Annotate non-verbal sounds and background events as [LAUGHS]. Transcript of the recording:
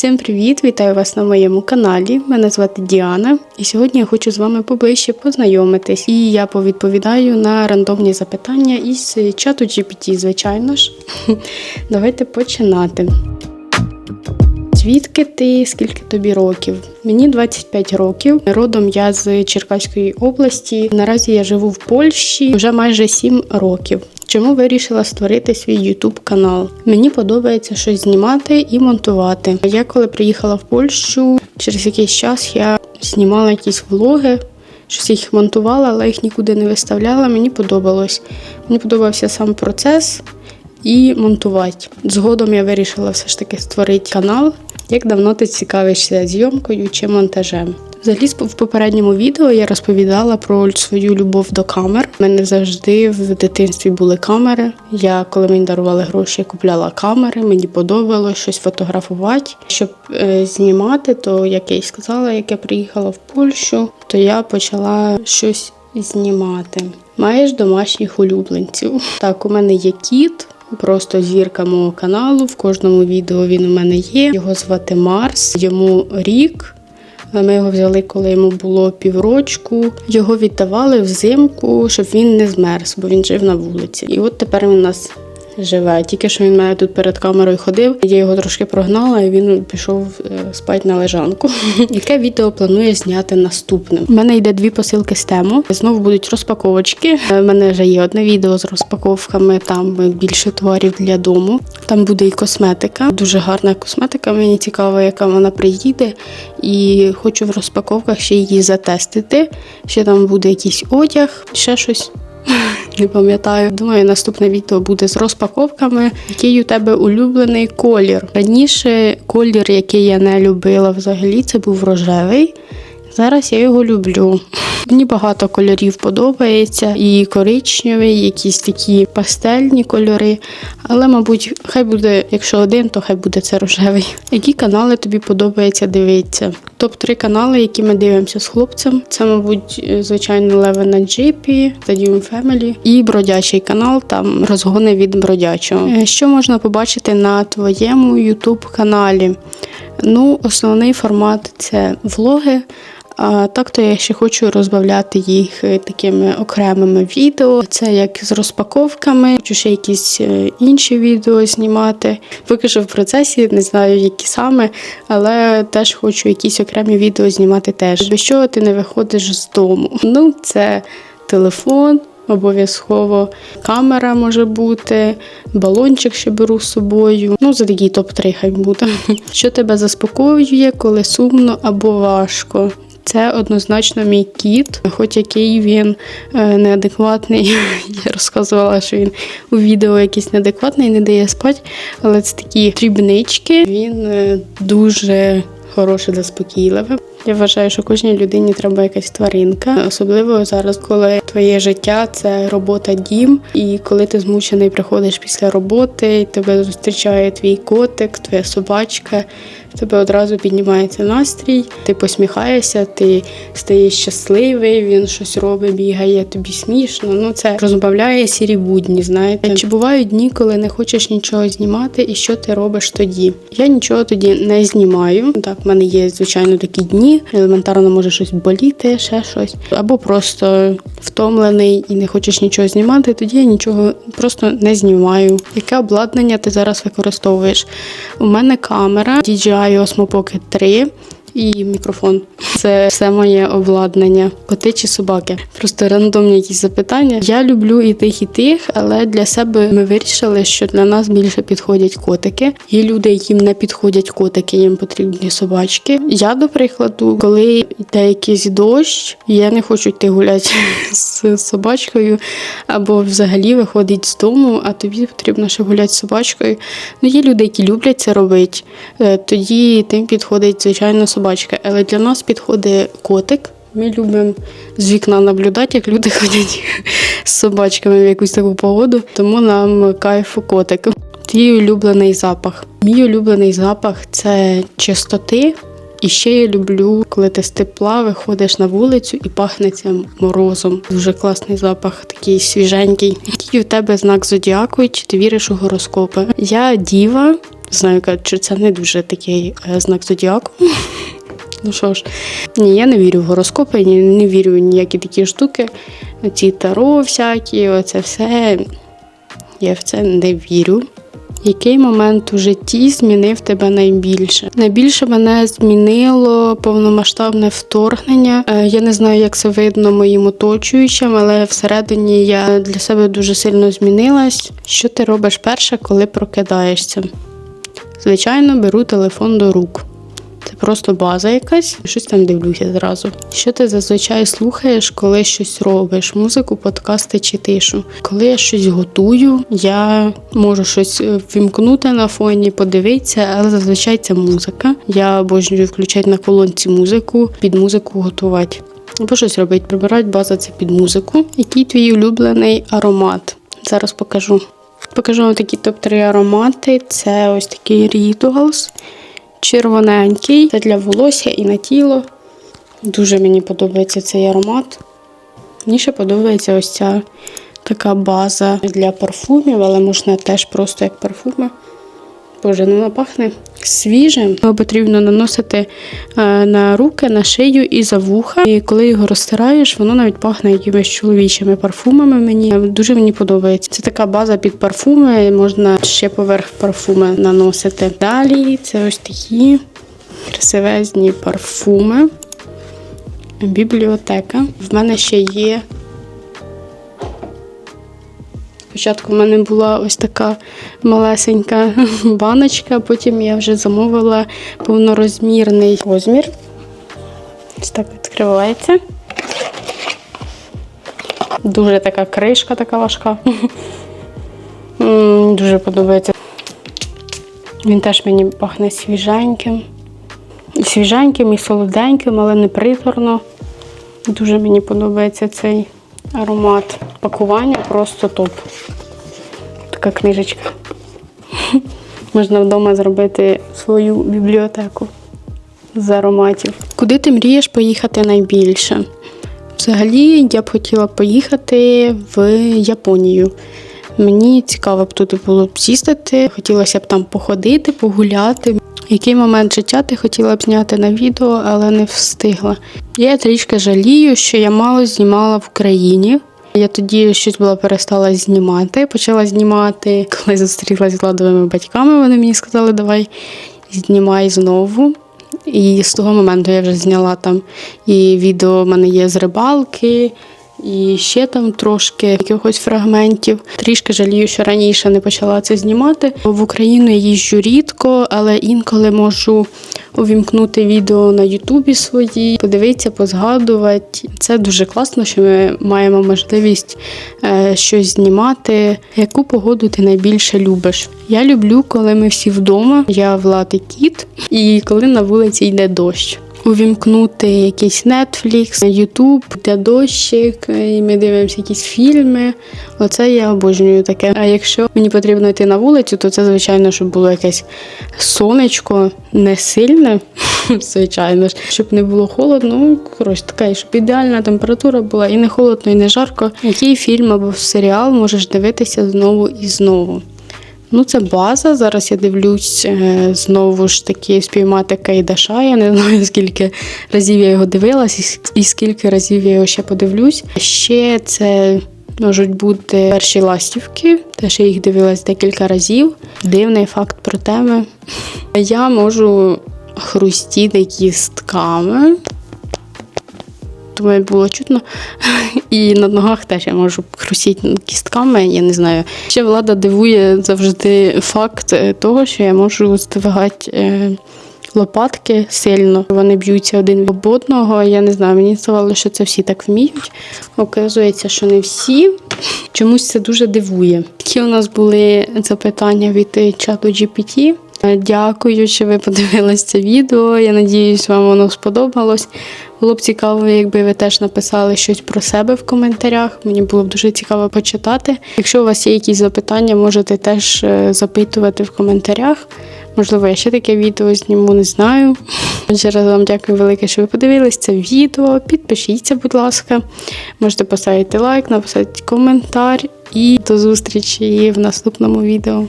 Всім привіт! Вітаю вас на моєму каналі. Мене звати Діана, і сьогодні я хочу з вами поближче познайомитись. І я повідповідаю на рандомні запитання із чату GPT, звичайно ж. [LAUGHS] Давайте починати. Звідки ти? Скільки тобі років? Мені 25 років. Родом я з Черкаської області. Наразі я живу в Польщі вже майже 7 років. Чому вирішила створити свій YouTube канал? Мені подобається щось знімати і монтувати. Я коли приїхала в Польщу, через якийсь час я знімала якісь влоги. Щось їх монтувала, але їх нікуди не виставляла. Мені подобалось. Мені подобався сам процес і монтувати. Згодом я вирішила все ж таки створити канал. Як давно ти цікавишся зйомкою чи монтажем? Взагалі, в попередньому відео я розповідала про свою любов до камер. У мене завжди в дитинстві були камери. Я, коли мені дарували гроші, купляла камери, мені подобалось щось фотографувати. Щоб е, знімати, то як я й сказала, як я приїхала в Польщу, то я почала щось знімати. Маєш домашніх улюбленців. Так, у мене є кіт. Просто зірка мого каналу. В кожному відео він у мене є. Його звати Марс, йому рік. Ми його взяли, коли йому було піврочку. Його віддавали взимку, щоб він не змерз, бо він жив на вулиці. І от тепер він у нас живе. Тільки що він мене тут перед камерою ходив. Я його трошки прогнала, і він пішов е, спати на лежанку. [LAUGHS] Яке відео планує зняти наступним? У мене йде дві посилки з тему. Знову будуть розпаковочки. У мене вже є одне відео з розпаковками. Там більше товарів для дому. Там буде і косметика. Дуже гарна косметика. Мені цікаво, яка вона приїде. І хочу в розпаковках ще її затестити. Ще там буде якийсь одяг, ще щось. Не пам'ятаю. Думаю, наступне відео буде з розпаковками. Який у тебе улюблений колір? Раніше колір, який я не любила взагалі, це був рожевий. Зараз я його люблю. Мені багато кольорів подобається, і коричневий, якісь такі пастельні кольори. Але, мабуть, хай буде, якщо один, то хай буде це рожевий. Які канали тобі подобається дивитися? Топ-3 канали, які ми дивимося з хлопцем. Це, мабуть, звичайно, Леве на Джипі, Stadium Family і бродячий канал, там розгони від бродячого. Е, Що можна побачити на твоєму YouTube каналі? Ну, основний формат це влоги. А так то я ще хочу розбавляти їх е, такими окремими відео. Це як з розпаковками, хочу ще якісь е, інші відео знімати. Поки що в процесі, не знаю, які саме, але теж хочу якісь окремі відео знімати теж. Без чого ти не виходиш з дому? Ну, це телефон. Обов'язково камера може бути, балончик ще беру з собою. Ну, за такий топ-3 хай буде. [LAUGHS] Що тебе заспокоює, коли сумно або важко? Це однозначно мій кіт, хоч який він е, неадекватний. [LAUGHS] Я розказувала, що він у відео якийсь неадекватний, не дає спати, але це такі дрібнички. Він е, дуже хороше заспокійливе. Я вважаю, що кожній людині треба якась тваринка, особливо зараз, коли твоє життя це робота дім, і коли ти змучений приходиш після роботи, і тебе зустрічає твій котик, твоя собачка. В тебе одразу піднімається настрій, ти посміхаєшся, ти стаєш щасливий, він щось робить, бігає, тобі смішно. Ну це розбавляє сірі будні. Знаєте, чи бувають дні, коли не хочеш нічого знімати, і що ти робиш тоді? Я нічого тоді не знімаю. Так, в мене є звичайно такі дні. Елементарно може щось боліти, ще щось, або просто втомлений і не хочеш нічого знімати. Тоді я нічого просто не знімаю. Яке обладнання ти зараз використовуєш? У мене камера DJI Osmo Pocket 3 і мікрофон. Це все моє обладнання. Коти чи собаки. Просто рандомні якісь запитання. Я люблю і тих, і тих, але для себе ми вирішили, що для нас більше підходять котики. Є люди, яким не підходять котики, їм потрібні собачки. Я, до прикладу, коли йде якийсь дощ, я не хочу йти гуляти [LAUGHS] з собачкою, або взагалі виходить з дому, а тобі потрібно ще гуляти з собачкою. Ну, є люди, які люблять це робити. Е, Тоді тим підходить, звичайно, собачка. Але для нас підходить котик. Ми любимо з вікна наблюдати, як люди [LAUGHS] ходять з собачками в якусь таку погоду, тому нам кайфу котик. Твій улюблений запах. Мій улюблений запах це чистоти. І ще я люблю, коли ти з тепла виходиш на вулицю і пахнеться морозом. Дуже класний запах, такий свіженький. Який у тебе знак зодіаку, чи ти віриш у гороскопи? Я діва. Знаю, кажуть, це не дуже такий е, знак зодіаку. [LAUGHS] Ну що ж, ні, я не вірю в гороскопи, ні, не вірю в ніякі такі штуки. Ці таро всякі, оце все. Я в це не вірю. Який момент у житті змінив тебе найбільше? Найбільше мене змінило повномасштабне вторгнення. Е, Я не знаю, як це видно моїм оточуючим, але всередині я для себе дуже сильно змінилась. Що ти робиш перше, коли прокидаєшся? Звичайно, беру телефон до рук. Це просто база якась. Щось там дивлюся зразу. Що ти зазвичай слухаєш, коли щось робиш? Музику, подкасти чи тишу? Коли я щось готую, я можу щось е, вімкнути на фоні, подивитися, але зазвичай це музика. Я обожнюю включати на колонці музику, під музику готувати. Або щось робити, прибирати база це під музику. Який твій улюблений аромат? Зараз покажу. Покажу вам такі топ-3 аромати. Це ось такий Rituals червоненький. Це для волосся і на тіло. Дуже мені подобається цей аромат. Мені ще подобається ось ця така база для парфумів, але можна теж просто як парфуми. Боже, ну пахне свіжим. Його потрібно наносити е, на руки, на шию і за вуха. І коли його розтираєш, воно навіть пахне якимись чоловічими парфумами. Мені дуже мені подобається. Це така база під парфуми, можна ще поверх парфуми наносити. Далі це ось такі красивезні парфуми. Бібліотека. В мене ще є Спочатку в мене була ось така малесенька [LAUGHS] баночка, потім я вже замовила повнорозмірний розмір. Ось так відкривається. Дуже така кришка, така важка. [LAUGHS] Дуже подобається. Він теж мені пахне свіженьким. І Свіженьким і солоденьким, але не приторно. Дуже мені подобається цей аромат. Пакування просто топ. Така книжечка. [LAUGHS] Можна вдома зробити свою бібліотеку з ароматів. Куди ти мрієш поїхати найбільше? Взагалі, я б хотіла поїхати в Японію. Мені цікаво б туди було б з'їздити, хотілося б там походити, погуляти. Який момент життя ти хотіла б зняти на відео, але не встигла. Я трішки жалію, що я мало знімала в Україні. Я тоді щось була перестала знімати. Почала знімати, коли зустрілася з владовими батьками. Вони мені сказали, давай знімай знову. І з того моменту я вже зняла там і відео в мене є з рибалки, і ще там трошки якихось фрагментів. Трішки жалію, що раніше не почала це знімати. В Україну я їжджу рідко, але інколи можу увімкнути відео на Ютубі свої, подивитися, позгадувати. Це дуже класно, що ми маємо можливість е, щось знімати. Яку погоду ти найбільше любиш? Я люблю, коли ми всі вдома. Я Влад і кіт, і коли на вулиці йде дощ. Увімкнути якийсь Netflix, YouTube, де дощик, і ми дивимося якісь фільми. Оце я обожнюю таке. А якщо мені потрібно йти на вулицю, то це, звичайно, щоб було якесь сонечко, не сильне, [LAUGHS] звичайно ж, щоб не було холодно. Ну, коротше, така, щоб ідеальна температура була і не холодно, і не жарко. Який фільм або серіал можеш дивитися знову і знову? Ну, це база. Зараз я дивлюсь е, знову ж таки спіймати Кейдаша. Я не знаю, [LAUGHS] скільки разів я його дивилась, і скільки разів я його ще подивлюсь. Ще це можуть бути перші ластівки. Теж я їх дивилась декілька разів. Дивний факт про теми. [LAUGHS] Я можу хрустіти кістками. Думаю, було чутно. І на ногах теж я можу хрустіти кістками, я не знаю. Ще влада дивує завжди факт е, того, що я можу здвигати е, лопатки сильно. Вони б'ються один об одного. Я не знаю, мені здавалося, що це всі так вміють. Оказується, що не всі. Чомусь це дуже дивує. Такі у нас були запитання від чату GPT. Е, Дякую, що ви подивились це відео. Я надіюсь, вам воно сподобалось. Було б цікаво, якби ви теж написали щось про себе в коментарях. Мені було б дуже цікаво почитати. Якщо у вас є якісь запитання, можете теж е, запитувати в коментарях. Можливо, я ще таке відео зніму, не знаю. Ще раз вам дякую велике, що ви подивились це відео. Підпишіться, будь ласка. Можете поставити лайк, написати коментар. І до зустрічі в наступному відео.